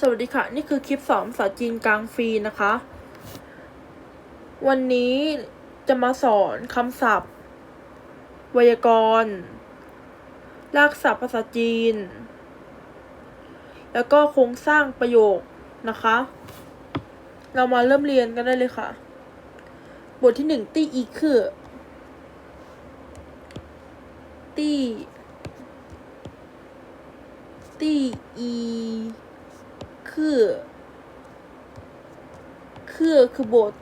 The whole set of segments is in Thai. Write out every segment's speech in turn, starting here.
สวัสดีค่ะ นี่คือคลิปสอนภาษาจีนกลางฟรีนะคะ วันนี้จะมาสอนคำศัพท์ ไวยากรณ์รากศัพท์ภาษาจีน แล้วก็โครงสร้างประโยคนะคะ เรามาเริ่มเรียนกันได้เลยค่ะ บทที่หนึ่งตี้อีคือตี้ตี้อี คือ คือคือโบท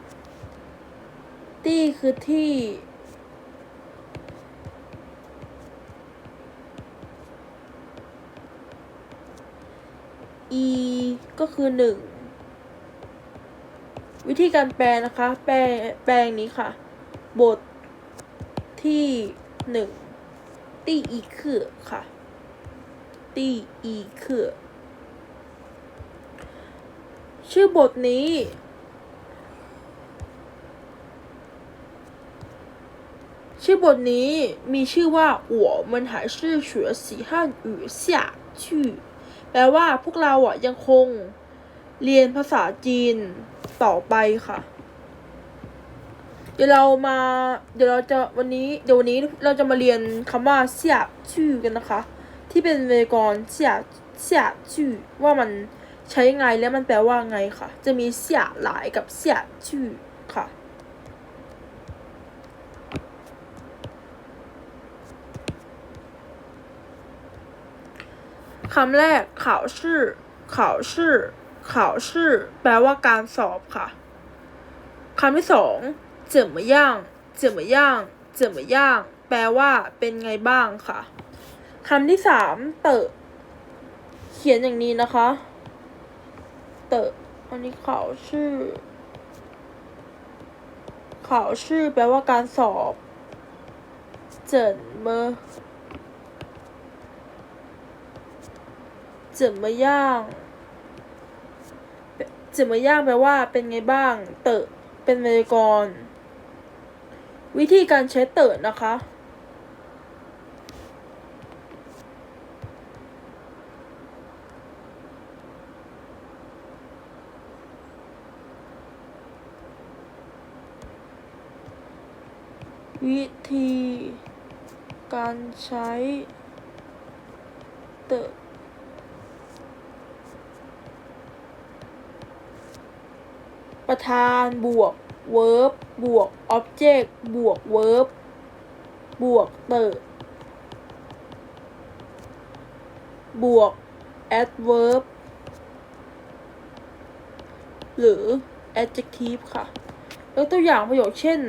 ตี้คือที่อีก็คือหนึ่งวิธีการแปลนะคะ แปลแปลงนี้ค่ะ บทที่หนึ่งตีอีคือค่ะตีอีคือ ชื่อบทนี้ ชื่อบทนี้มีชื่อว่าหัวมันหายชื่อเฉือสีห้านอือเสียชื่แปลว่าพวกเราอะยังคงเรียนภาษาจีนต่อไปค่ะ เดี๋ยวเรามา เดี๋ยวเราจะวันนี้ เดี๋ยววันนี้เราจะมาเรียนคำว่าเสียชื่อกันนะคะ ที่เป็นเวกรเสียเสียชื่อว่ามัน ใช้ไงและมันแปลว่าไงค่ะ จะมีเสียหลายกับเสียชื่อค่ะ คำแรกข่าวชื่อข่าวชื่อข่าวชื่อแปลว่าการสอบค่ะ คำที่สองเจิมย่างเจิมย่างเจิมย่าง แปลว่า เป็นไงบ้างค่ะคำที่สามเตอะเขียนอย่างนี้นะคะ เตอร์อันนี้ข่าวชื่อ ข่าวชื่อแปลว่าการสอบ เจินเมอเจินเมอย่างเจินเมอย่างแปลว่าเป็นไงบ้าง เตอเป็นไวยากรณ์วิธีการใช้เตอนะคะ วิธีการใช้เตประธานบวก verb บวก object บวก verb บวกเตอร์บวก adverb หรือ adjective ค่ะ ยกตัวอย่างประโยคเช่น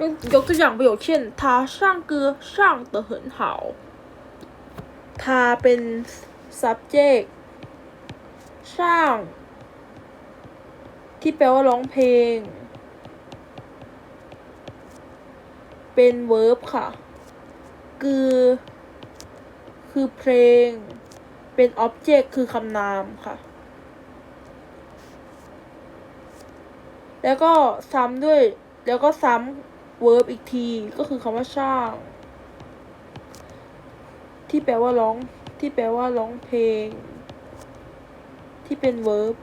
ยกยกตัวอย่างประโยคเช่น他上歌上得很好他เป็น subject สร้าง ที่แปลว่าร้องเพลง เป็น verb ค่ะ คือ คือเพลง เป็น object คือคำนามค่ะ แล้วก็ซ้ำด้วย แล้วก็ซ้ำ verb อีกที ก็คือคำว่าช่างที่แปลว่าร้อง ที่แปลว่าร้องเพลง ที่เป็น verb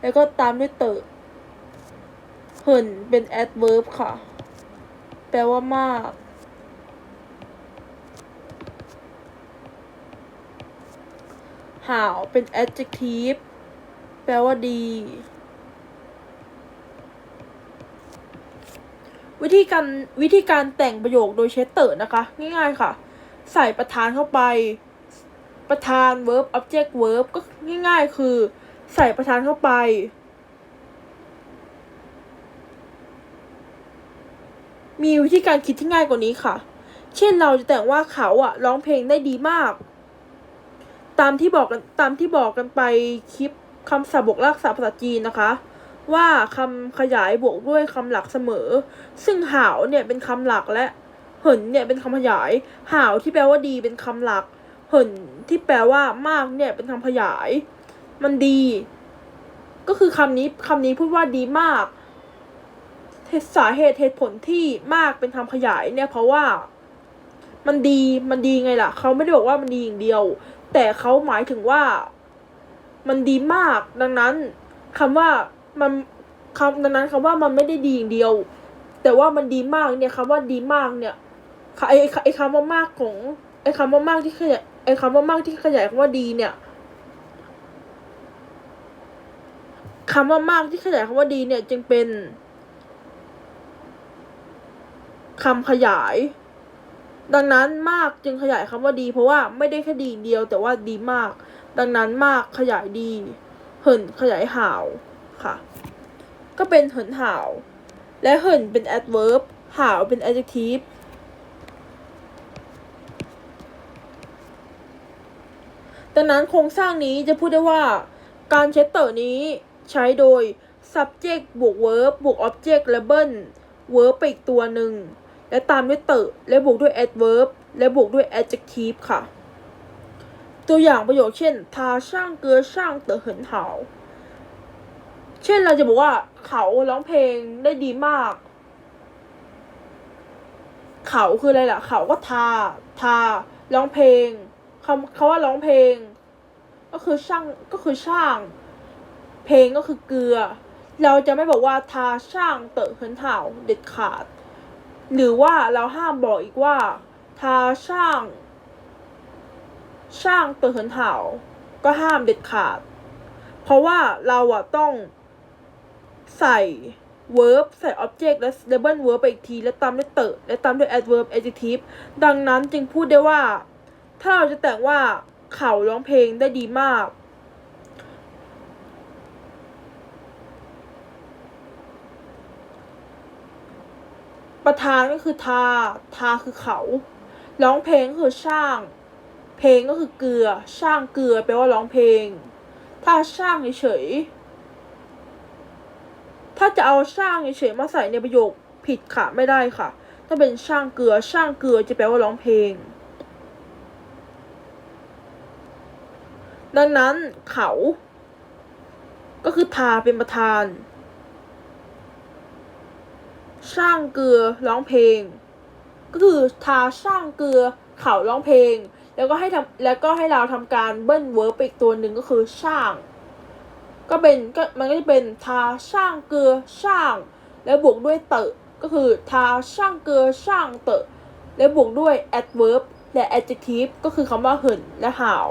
แล้วก็ตามด้วยเตอะเหินเป็น adverb ค่ะ แปลว่ามาก หาวเป็น adjective แปลว่าดี วิธีการวิธีการแต่งประโยคโดยใช้เตอร์นะคะ ง่ายๆค่ะ ใส่ประธานเข้าไป ประธาน verb object verb ก็ง่ายๆ คือ ใส่ประธานเข้าไป มีวิธีการคิดที่ง่ายกว่านี้ค่ะ เช่นเราจะแต่งว่าเขาอะร้องเพลงได้ดีมาก ตามที่บอกกันตามที่บอกกันไปคลิปคำศัพท์บวกรากศัพท์ภาษาจีนนะคะ ว่าคำขยายบวกด้วยคำหลักเสมอ ซึ่งหาวเนี่ยเป็นคำหลักและเหินเนี่ยเป็นคำขยาย หาวที่แปลว่าดีเป็นคำหลัก เหินที่แปลว่ามากเนี่ยเป็นคำขยาย มันดี ก็คือคำนี้คำนี้พูดว่าดีมากสาเหตุเหตุผลที่มากเป็นคำขยายเนี่ยเพราะว่า มันดีมันดีไงล่ะเขาไม่ได้บอกว่ามันดีอย่างเดียว แต่เขาหมายถึงว่า มันดีมาก ดังนั้นคำว่า มันคำดังนั้นคำว่ามันไม่ได้ดีอย่างเดียว แต่ว่ามันดีมากเนี่ยคำว่าดีมากเนี่ยไอไอ้ไอคำว่ามากของไอคำว่ามากที่ขยายไอคำว่ามากที่ขยายคำว่าดีเนี่ยคำว่ามากที่ขยายคำว่าดีเนี่ยจึงเป็นคำขยาย ดังนั้นมากจึงขยายคำว่าดี เพราะว่าไม่ได้แค่ดีเดียว แต่ว่าดีมาก ดังนั้นมากขยายดี เหินขยายหาวค่ะ ก็เป็นเหินห่าว และเหินเป็น adverb ห่าวเป็น adjective ดังนั้นโครงสร้างนี้จะพูดได้ว่า การเช็ดเตอร์นี้ใช้โดย subject บวก verb บวก object และเบิ้ล verb ไปอีกตัวหนึ่ง และตามด้วยเตอร์และบวกด้วย adverb และบวกด้วย adjective ค่ะ ตัวอย่างประโยคเช่น ทาช่างเกือช่างเตอเหินหา เช่นเราจะบอกว่าเขาร้องเพลงได้ดีมาก เขาคืออะไรล่ะ เขาก็ทา ทาร้องเพลงคำคาว่าร้องเพลง ก็คือช่างก็คือช่าง เพลงก็คือเกลือ เราจะไม่บอกว่าทาช่างเต๋อเหินเห่าเด็ดขาด หรือว่าเราห้ามบอกอีกว่า ทาช่าง ช่างเต๋อเหินเห่าก็ห้ามเด็ดขาด เพราะว่าเราอะต้อง ใส่ verb ใส่ object และ double verb ไปอีกที และตามด้วยเตอและตามด้วย adverb adjective ดังนั้นจึงพูดได้ว่า ถ้าเราจะแต่งว่าเขาร้องเพลงได้ดีมาก ประธานก็คือทา ทาคือเขา ร้องเพลงก็คือช่าง เพลงก็คือเกลือ ช่างเกลือแปลว่าร้องเพลง ถ้าช่างเฉยๆ ถ้าจะเอาช่างเฉยๆมาใส่ในประโยคผิดค่ะไม่ได้ค่ะ ถ้าเป็นช่างเกลือช่างเกลือจะแปลว่าร้องเพลง ดังนั้นเขา ก็คือทาเป็นประธาน ช่างเกลือร้องเพลง ก็คือทาช่างเกลือเขาร้องเพลง แล้วก็ให้ทำแล้วก็ให้เราทำการเบิ้ลเวิร์บไปอีกตัวหนึ่งก็คือช่าง ก็เป็นก็มันก็จะเป็นทาช่างเกลือช่าง แล้วบวกด้วยเตอก็คือทาช่างเกลือช่างเตอแล้วบวกด้วย adverb และ adjective ก็คือคำว่าหินและหาว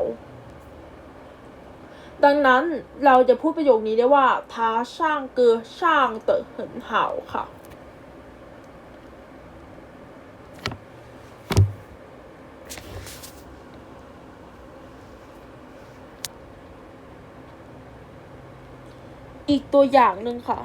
ดังนั้นเราจะพูดประโยคนี้ได้ว่าทาช่างเกลือช่างเตอหินหาวค่ะ อีกตัวอย่างหนึ่งค่ะ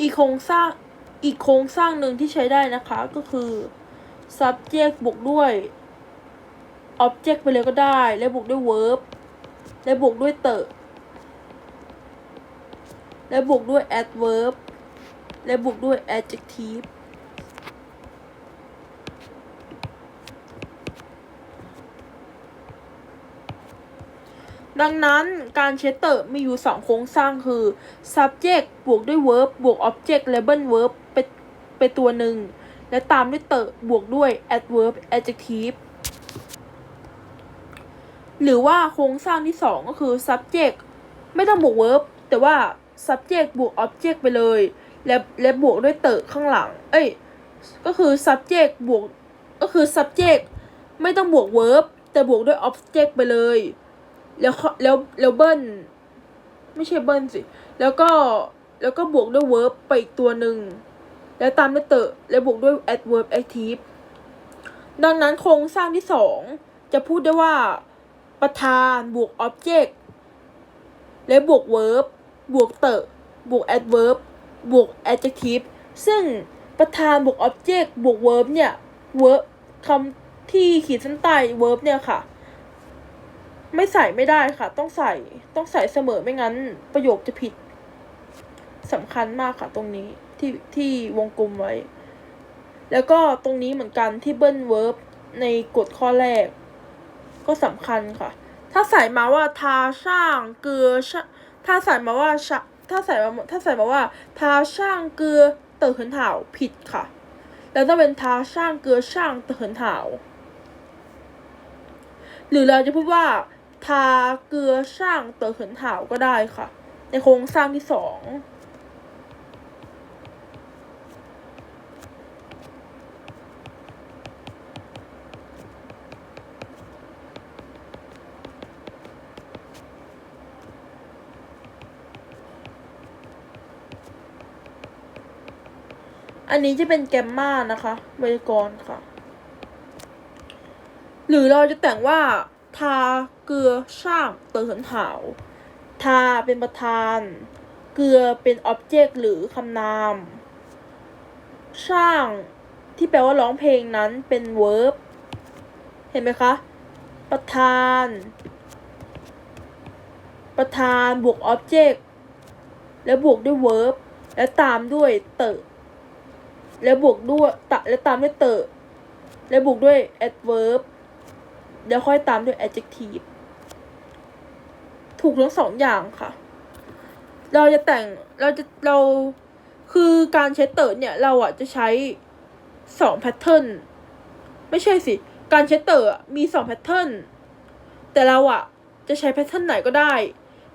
อีกโครงสร้างอีกโครงสร้างหนึ่งที่ใช้ได้นะคะก็คือ subject บวกด้วย object ไปเลยก็ได้ และบวกด้วย verb และบวกด้วยเตอและบวกด้วย adverb และบวกด้วย adjective ดังนั้นการเชสเตอร์มีอยู่สองโครงสร้างคือ subject บวกด้วย verb บวก object label verb ไปไปตัวหนึ่ง และตามด้วยเตอร์บวกด้วย adverb adjective หรือว่าโครงสร้างที่สองก็คือ subject ไม่ต้องบวก verb แต่ว่า subject บวก object ไปเลย และและบวกด้วยเตอร์ข้างหลัง เอ้ย ก็คือ subject บวก ก็คือ subject ไม่ต้องบวก verb แต่บวกด้วย object ไปเลย แล้วแล้วแล้วเบิ้ลไม่ใช่เบิ้ลสิ แล้วก็แล้วก็บวกด้วย verb ไปอีกตัวหนึ่ง แล้วตามด้วยเตอร์แล้วบวกด้วย adverb active ดังนั้นโครงสร้างที่สองจะพูดได้ว่าประธานบวก object และบวก verb บวกเตอร์บวก adverb บวก adjective ซึ่งประธานบวก object บวก verb เนี่ย verb คำที่ขีดเส้นใต้ verb เนี่ยค่ะ ไม่ใส่ไม่ได้ค่ะ ต้องใส่ต้องใส่เสมอไม่งั้น ประโยคจะผิดสำคัญมากค่ะ ตรงนี้ที่ที่วงกลมไว้ แล้วก็ตรงนี้เหมือนกันที่เบิ้ลเวิร์บในกฎข้อแรก ก็สำคัญค่ะ ถ้าใส่มาว่าทาช่างเกลือช่างถ้าใส่มาว่าชถ้าใส่มาถ้าใส่มาว่า ทาช่างเกลือเตอเหินเถาผิดค่ะ แล้วต้องเป็นทาช่างเกลือช่างเตอเหินเถาหรือเราจะพูดว่า ทาเกลือช่างเต๋อเหินถาวก็ได้ค่ะ ในโครงสร้างที่สองอันนี้จะเป็นแกมมานะคะไวยากรณ์ค่ะ หรือเราจะแต่งว่าทา เกลือช่างเตอเหินหาวทาเป็นประธาน เกลือเป็นอ็อบเจกต์หรือคำนามช่างที่แปลว่าร้องเพลงนั้นเป็นเวิร์บเห็นไหมคะ ประธาน ประธานบวกอ็อบเจกต์แล้วบวกด้วยเวิร์บและตามด้วยเตอแล้วบวกด้วยตะแล้วตามด้วยเตอแล้วบวกด้วย adverb แล้วค่อยตามด้วย adjective ถูกทั้งสองอย่างค่ะ เราจะแต่งเราจะเราคือการเชสเตอร์เนี่ยเราอะจะใช้สองแพทเทิร์นไม่ใช่สิ การเชสเตอร์อะมีสองแพทเทิร์นแต่เราอะจะใช้แพทเทิร์นไหนก็ได้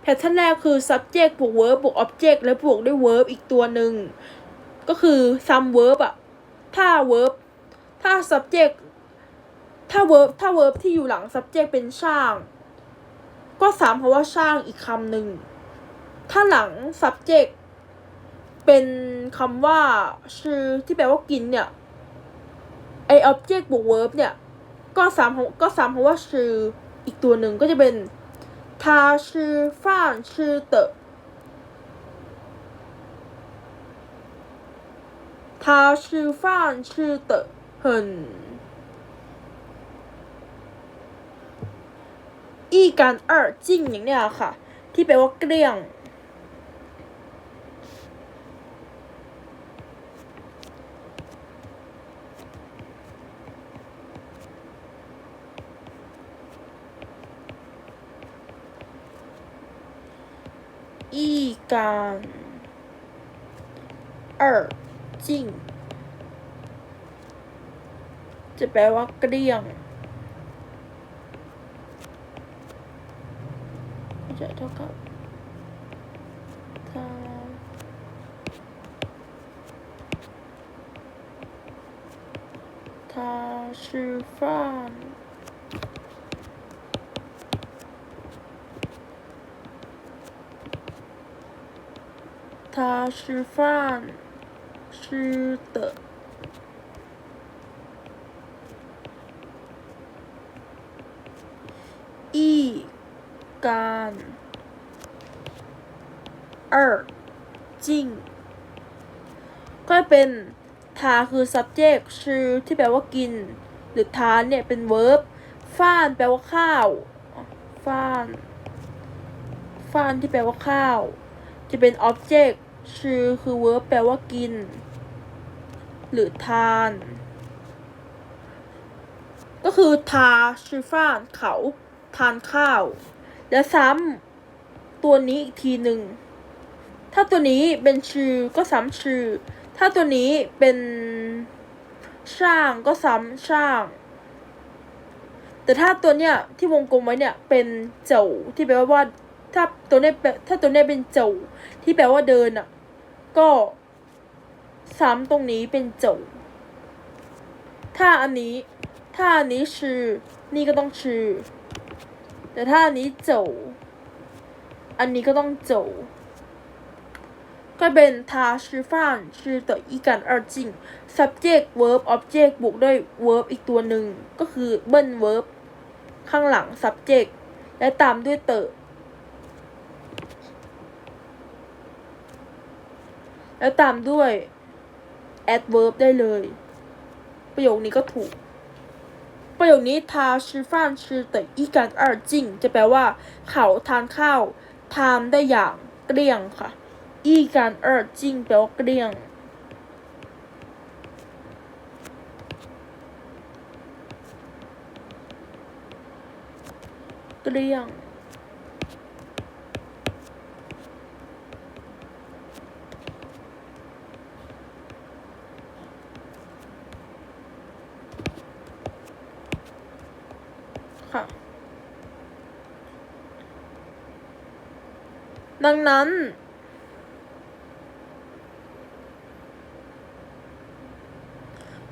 แพทเทิร์นแรกคือ subject บวก verb บวก object แล้วบวกด้วย verb อีกตัวหนึ่ง ก็คือ some verb อะถ้า verb ถ้า subject ถ้า verb ถ้า verb ที่อยู่หลัง subject เป็นช่าง ก็สามเพราะว่าช่างอีกคำหนึ่ง ถ้าหลัง subject เป็นคำว่าชื่อที่แปลว่ากินเนี่ย ไอ object บวก verb เนี่ย ก็สามก็สามเพราะว่าชื่ออีกตัวหนึ่งก็จะเป็นทาชื่อฟ้านชื่อเตอ 他吃饭吃的很 อีการเออจิ้งอย่างเนี้ยค่ะ ที่แปลว่าเกลี้ยง อีการเออจิ้งจะแปลว่าเกลี้ยง 他他吃饭，他吃饭吃的一。 การเออจิ้งก็เป็นทาคือ subject ชื่อที่แปลว่ากิน หรือทานเนี่ยเป็น verb ฟ้านแปลว่าข้าวฟ้านฟ้านที่แปลว่าข้าว จะเป็น object ชื่อคือ verb แปลว่ากิน หรือทาน ก็คือทาชื่อฟ้านเขา ทานข้าว และซ้ำตัวนี้อีกทีหนึ่ง ถ้าตัวนี้เป็นชื่อก็ซ้ำชื่อ ถ้าตัวนี้เป็นช่างก็ซ้ำช่าง แต่ถ้าตัวเนี้ยที่วงกลมไว้เนี่ยเป็นเจ้าที่แปลว่าถ้าตัวเนี้ยถ้าตัวเนี้ยเป็นเจ้าที่แปลว่าเดินอะ ก็ซ้ำตรงนี้เป็นเจ้าถ้าอันนี้ ถ้าอันนี้ชื่อ นี่ก็ต้องชื่อ แต่ถ้าอันนี้เจ้าอันนี้ก็ต้องเจ้าก็เป็น他吃饭吃的一干二净 subject verb object บวกด้วย verb อีกตัวหนึ่ง ก็คือเบิ้ล verb ข้างหลัง subject และตามด้วยเตอแล้วตามด้วย adverb ได้เลย ประโยคนี้ก็ถูก ประโยคนี้ทาชิฟานชือแต่อีกัน二จริงจะแปลว่า เขาทานข้าว ทานได้อย่างเกลี้ยงค่ะ อีกัน二จริงแปลว่าเกลี้ยงเกลี้ยง ค่ะ ดังนั้น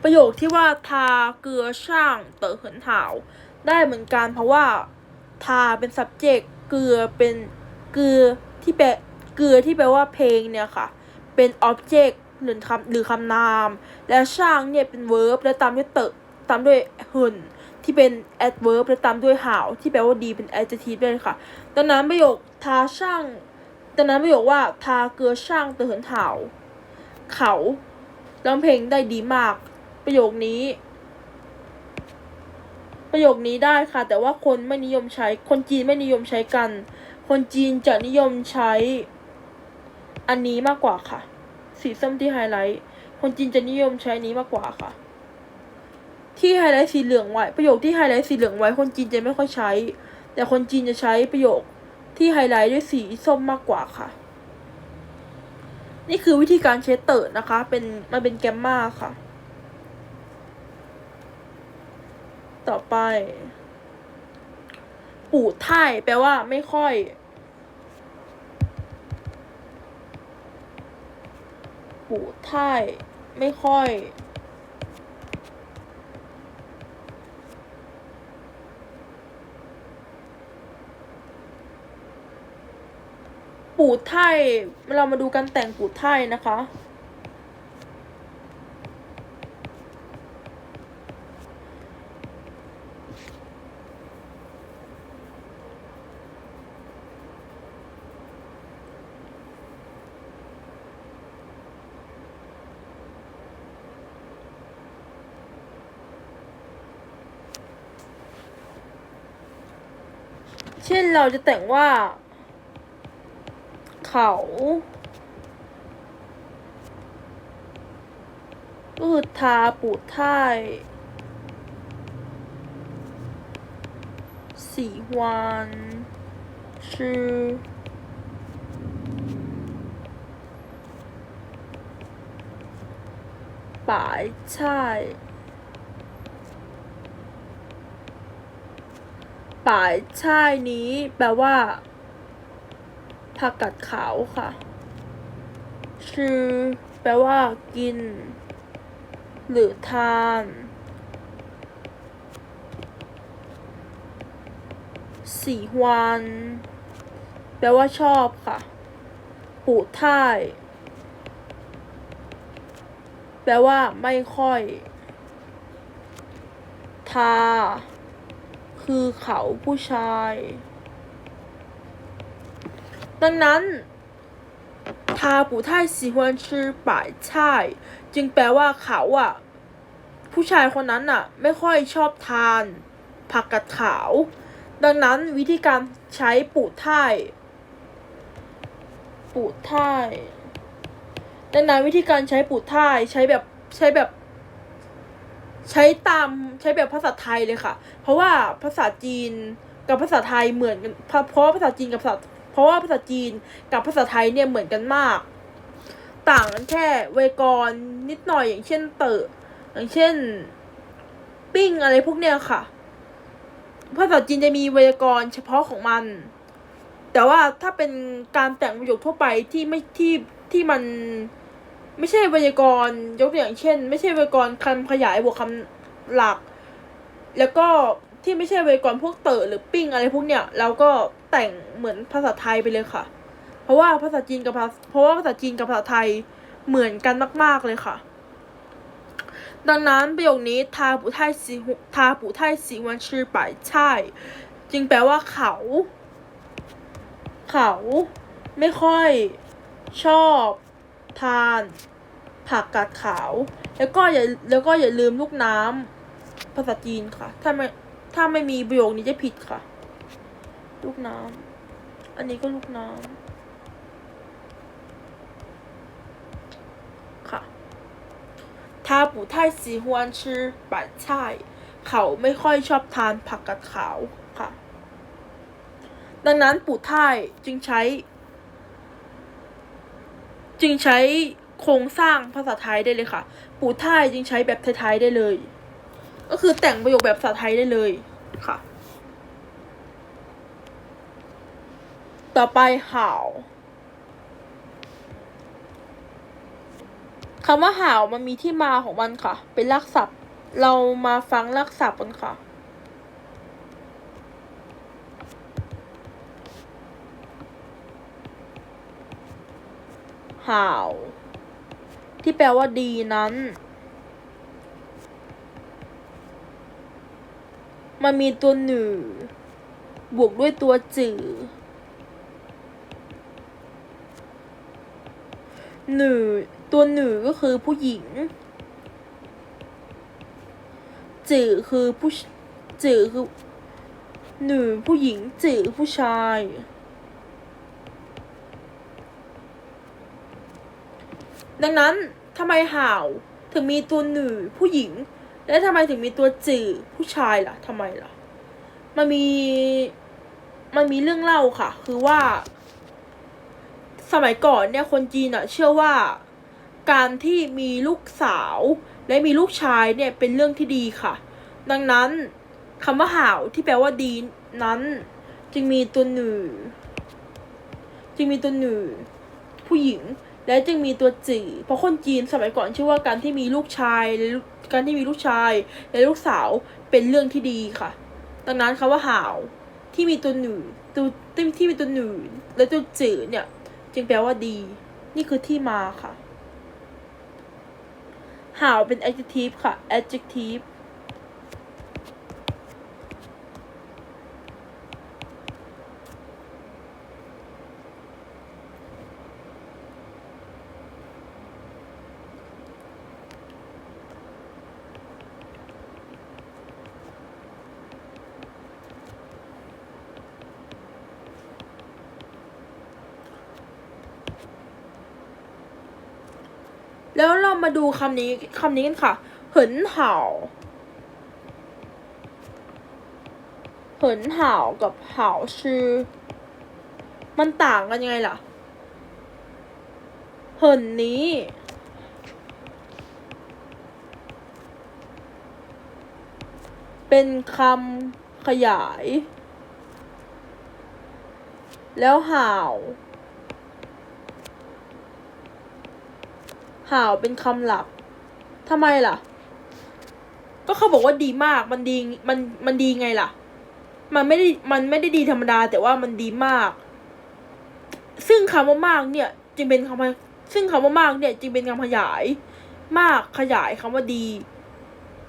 ประโยคที่ว่าทาเกลือช่างเต๋อเหินถาวได้เหมือนกันเพราะว่า ทาเป็น subject เกลือเป็นเกลือที่แปลเกลือที่แปลว่าเพลงเนี่ยค่ะ เป็น object หรือคำหรือคำนาม และช่างเนี่ยเป็น verb และตามด้วยเตอตามด้วยหินที่เป็น adverb และตามด้วยหาวที่แปลว่าดีเป็น adjective ด้วยค่ะ ดังนั้นประโยคทาช่าง ดังนั้นประโยคว่าทาเกลือช่างเต๋อเหินถาเขาร้องเพลงได้ดีมาก ประโยคนี้ ประโยคนี้ได้ค่ะ แต่ว่าคนไม่นิยมใช้ คนจีนไม่นิยมใช้กัน คนจีนจะนิยมใช้ อันนี้มากกว่าค่ะ สีส้มที่ไฮไลท์คนจีนจะนิยมใช้นนี้มากกว่าค่ะ ที่ไฮไลท์สีเหลืองไว้ ประโยคที่ไฮไลท์สีเหลืองไว้ คนจีนจะไม่ค่อยใช้ แต่คนจีนจะใช้ประโยค ที่ไฮไลท์ด้วยสีส้มมากกว่าค่ะ นี่คือวิธีการเช็ดเติร์ดนะคะ เป็นมันเป็นแกมมาค่ะ ต่อไป ปู่ท่ายแปลว่าไม่ค่อยปู่ท่ายไม่ค่อย ปู่ไทยเรามาดูการแต่งปู่ไทยนะคะเช่นเราจะแต่งว่า เขาก็คือทาปูดท่ายสีฮวานชื่อปายช่ายปายช่ายนี้แปลว่า ผักกัดขาวค่ะ ชื่อแปลว่ากิน หรือทาน สีฮวานแปลว่าชอบค่ะ ปูท่าย แปลว่าไม่ค่อย ทา คือเขาผู้ชาย ดังนั้นทาปู่ไทสีฮวนชื่อป่ายใจึงแปลว่าเขาอะผู้ชายคนนั้นอะไม่ค่อยชอบทาน ผักกัดขาว ดังนั้นวิธีการใช้ปู่ไทปู่ไทดังนั้นวิธีการใช้ปู่ไทใช้แบบใช้แบบใช้ตามใช้แบบภาษาไทยเลยค่ะ เพราะว่าภาษาจีนกับภาษาไทยเหมือนกัน เพราะภาษาจีนกับภาษา เพราะว่าภาษาจีนกับภาษาไทยเนี่ยเหมือนกันมาก ต่างกันแค่ไวยากรณ์นิดหน่อยอย่างเช่นเตออย่างเช่น ปิ้งอะไรพวกเนี้ยค่ะ ภาษาจีนจะมีไวยากรณ์เฉพาะของมัน แต่ว่าถ้าเป็นการแต่งประโยคทั่วไปที่ไม่ที่ที่มันไม่ใช่ไวยากรณ์ยกตัวอย่างเช่น ไม่ใช่ไวยากรณ์คำขยายบวกคำหลัก แล้วก็ที่ไม่ใช่ไวยากรณ์พวกเต๋อหรือปิ้งอะไรพวกเนี้ยเราก็ แต่งเหมือนภาษาไทยไปเลยค่ะ เพราะว่าภาษาจีนกับภาษาเพราะว่าภาษาจีนกับภาษาไทยเหมือนกันมาก ๆเลยค่ะ ดังนั้นประโยคนี้ทาปูไทสีทาปูไทสีวันชื่อป่ายใช่ จึงแปลว่าเขา เขาไม่ค่อยชอบทานผักกาดขาว แล้วก็อย่าแล้วก็อย่าลืมลูกน้ำภาษาจีนค่ะ ถ้าไม่ถ้าไม่มีประโยคนี้จะผิดค่ะ ลูกน้ำอันนี้ก็ลูกน้ำค่ะ他不太喜欢吃白菜เขาไม่ค่อยชอบทานผักกาดขาวค่ะ ดังนั้นปู่ท่ายจึงใช้ จึงใช้โครงสร้างภาษาไทยได้เลยค่ะ ปู่ท่ายจึงใช้แบบไทยๆได้เลย ก็คือแต่งประโยคแบบภาษาไทยได้เลยค่ะ ต่อไปห่าวคำว่าห่าวมันมีที่มาของมันค่ะ เป็นรากศัพท์ เรามาฟังรากศัพท์กันค่ะห่าวที่แปลว่าดีนั้น มันมีตัวหนึ่งบวกด้วยตัวจื่อ หนึ่งตัวหนึ่งก็คือผู้หญิง จื่อคือผู้จื่อคือหนึ่งผู้หญิง จื่อผู้ชาย ดังนั้นทำไมห่าวถึงมีตัวหนึ่งผู้หญิง และทำไมถึงมีตัวจื่อผู้ชายล่ะทำไมล่ะ มันมี มันมีเรื่องเล่าค่ะ คือว่า สมัยก่อนเนี่ยคนจีนอะเชื่อว่า การที่มีลูกสาวและมีลูกชายเนี่ยเป็นเรื่องที่ดีค่ะ ดังนั้นคำว่าห่าวที่แปลว่าดีนั้นจึงมีตัวหนึ่งจึงมีตัวหนึ่งผู้หญิง และจึงมีตัวจื่อเพราะคนจีนสมัยก่อนเชื่อว่าการที่มีลูกชายและการที่มีลูกชาย และลูกสาวเป็นเรื่องที่ดีค่ะ ดังนั้นคำว่าห่าวที่มีตัวหนึ่งตัวที่มีตัวหนึ่งและตัวจื่อเนี่ย จึงแปลว่าดี นี่คือที่มาค่ะห่าวเป็น adjective ค่ะ adjective แล้วเรามาดูคำนี้คำนี้กันค่ะ เหินเห่า เหินเห่ากับเห่าชื่อ มันต่างกันยังไงล่ะ เหินนี้เป็นคำขยาย แล้วห่าว ห่าวเป็นคำหลักทำไมล่ะ ก็เขาบอกว่าดีมาก มันดี มัน มันดีไงล่ะ มันไม่ได้ มันไม่ได้ดีธรรมดา แต่ว่ามันดีมาก ซึ่งคำว่ามากเนี่ย จึงเป็นคำซึ่งคำว่ามากเนี่ย จึงเป็นคำขยาย มากขยายคำว่าดี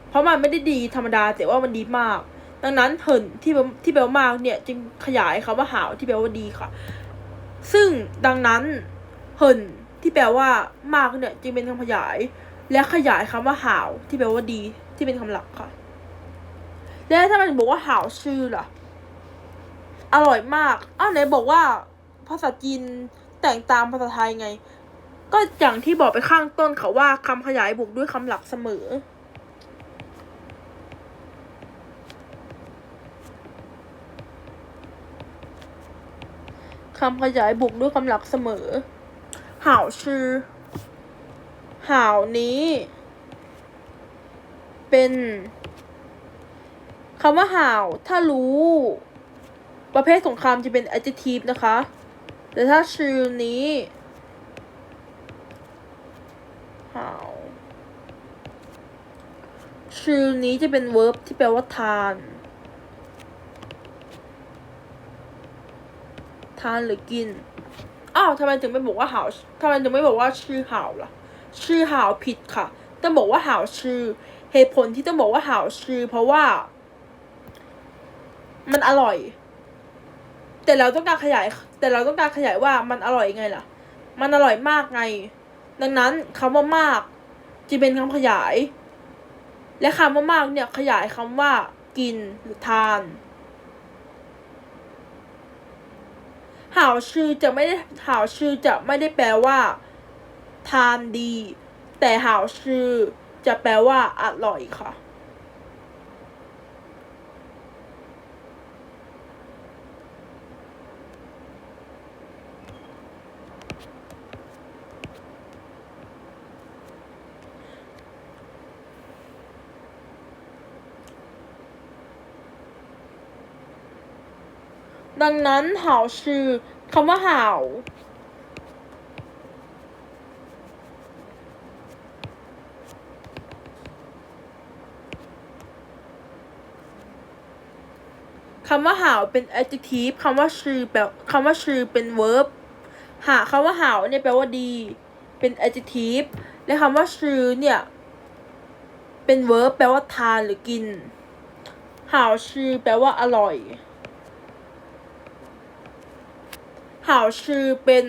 เพราะมันไม่ได้ดีธรรมดา แต่ว่ามันดีมาก ดังนั้นเหินที่แปลที่แปลว่ามากเนี่ย จึงขยายคำว่าหาวที่แปลว่าดีค่ะ ซึ่งดังนั้นเหิน ที่แปลว่ามากเนี่ยจึงเป็นคำขยาย และขยายคำว่าหาวที่แปลว่าดี ที่เป็นคำหลักค่ะ แล้วถ้ามันบอกว่าหาวชื่อล่ะ อร่อยมาก อ้าวไหนบอกว่า ภาษาจีนแต่งตามภาษาไทยไง ก็อย่างที่บอกไปข้างต้นเขาว่าคำขยายบวกด้วยคำหลักเสมอคำขยายบวกด้วยคำหลักเสมอ ห่าวชื่อห่าวนี้ เป็นคำว่าห่าวถ้ารู้ ประเภทของคำจะเป็น adjective นะคะ แต่ถ้าชื่อนี้ห่าวชื่อนี้จะเป็น verb ที่แปลว่าทาน ทานหรือกิน อ้าวทำไมถึงไม่บอกว่าหาวทำไมถึงไม่บอกว่าชื่อหาวล่ะ ชื่อหาวผิดค่ะ ต้องบอกว่าหาวชื่อ เหตุผลที่ต้องบอกว่าหาวชื่อ เพราะว่า มันอร่อย แต่เราต้องการขยาย แต่เราต้องการขยายว่ามันอร่อยยังไงล่ะ มันอร่อยมากไง ดังนั้นคำว่ามากจะเป็นคำขยาย และคำว่ามากเนี่ยขยายคำว่า กินหรือทาน่าวชื่อจะไม่ได้หาวชื่อจะไม่ได้แปลว่า ทานดี แต่หาวชื่อจะแปลว่าอร่อยค่ะ ดังนั้นหาวชื่อคำว่าหาวคำว่าหาวเป็น adjective คำว่าชื่อแปลคำว่าชื่อเป็น verb หาคำว่าหาวเนี่ยแปลว่าดี เป็น adjective และคำว่าชื่อเนี่ย เป็น verb แปลว่าทานหรือกิน หาวชื่อแปลว่าอร่อย หาวชื่อเป็น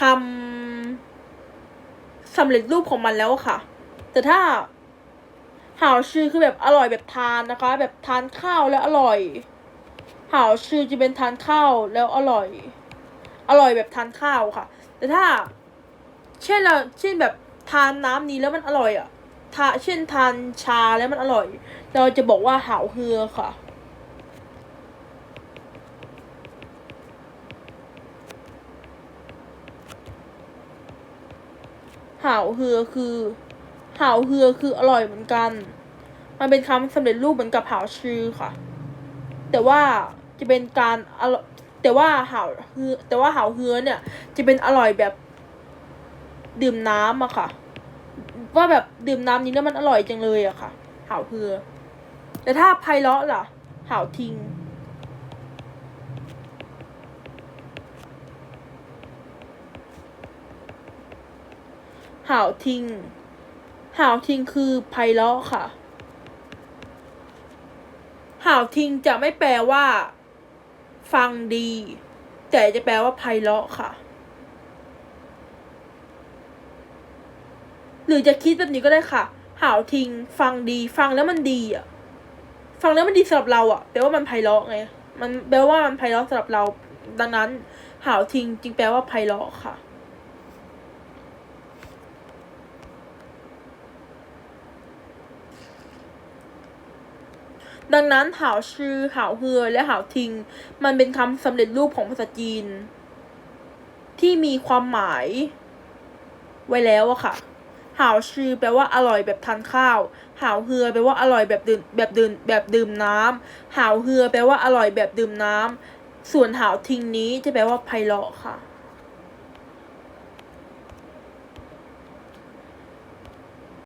คำสำเร็จรูปของมันแล้วค่ะ แต่ถ้าหาวชื่อคือแบบอร่อยแบบทานนะคะ แบบทานข้าวแล้วอร่อยหาวชื่อจะเป็นทานข้าวแล้วอร่อย อร่อยแบบทานข้าวค่ะ แต่ถ้า เช่นเราเช่นแบบทานน้ำนี้แล้วมันอร่อยอะทาเช่นทานชาแล้วมันอร่อย เราจะบอกว่าหาวเฮือค่ะ หาวเฮือคือหาวเฮือคืออร่อยเหมือนกัน มันเป็นคำสำเร็จรูปเหมือนกับหาวชื่อค่ะ แต่ว่าจะเป็นการอร่อยแต่ว่าหาวเฮือแต่ว่าหาวเฮือเนี่ย จะเป็นอร่อยแบบดื่มน้ำอะค่ะ ว่าแบบดื่มน้ำนี้แล้วมันอร่อยจังเลยอะค่ะหาวเฮือแต่ถ้าไพเราะล่ะหาวทิง หาวทิงหาวทิงคือไพเราะค่ะหาวทิงจะไม่แปลว่า ฟังดี แต่จะแปลว่าไพเราะค่ะ หรือจะคิดแบบนี้ก็ได้ค่ะหาวทิง ฟังดี ฟังแล้วมันดีอะ ฟังแล้วมันดีสำหรับเราอะแปลว่ามันไพเราะไงมันแปลว่ามันไพเราะสำหรับเรา ดังนั้นหาวทิงจึงแปลว่าไพเราะค่ะ ดังนั้นหาวชื่อหาวเฮือและหาวทิง มันเป็นคำสำเร็จรูปของภาษาจีน ที่มีความหมาย ไว้แล้วอะค่ะหาวชื่อแปลว่าอร่อยแบบทานข้าวหาวเฮือแปลว่าอร่อยแบบดื่มแบบดื่มแบบดื่มน้ำหาวเฮือแปลว่าอร่อยแบบดื่มน้ำส่วนหาวทิงนี้จะแปลว่าไพเราะค่ะ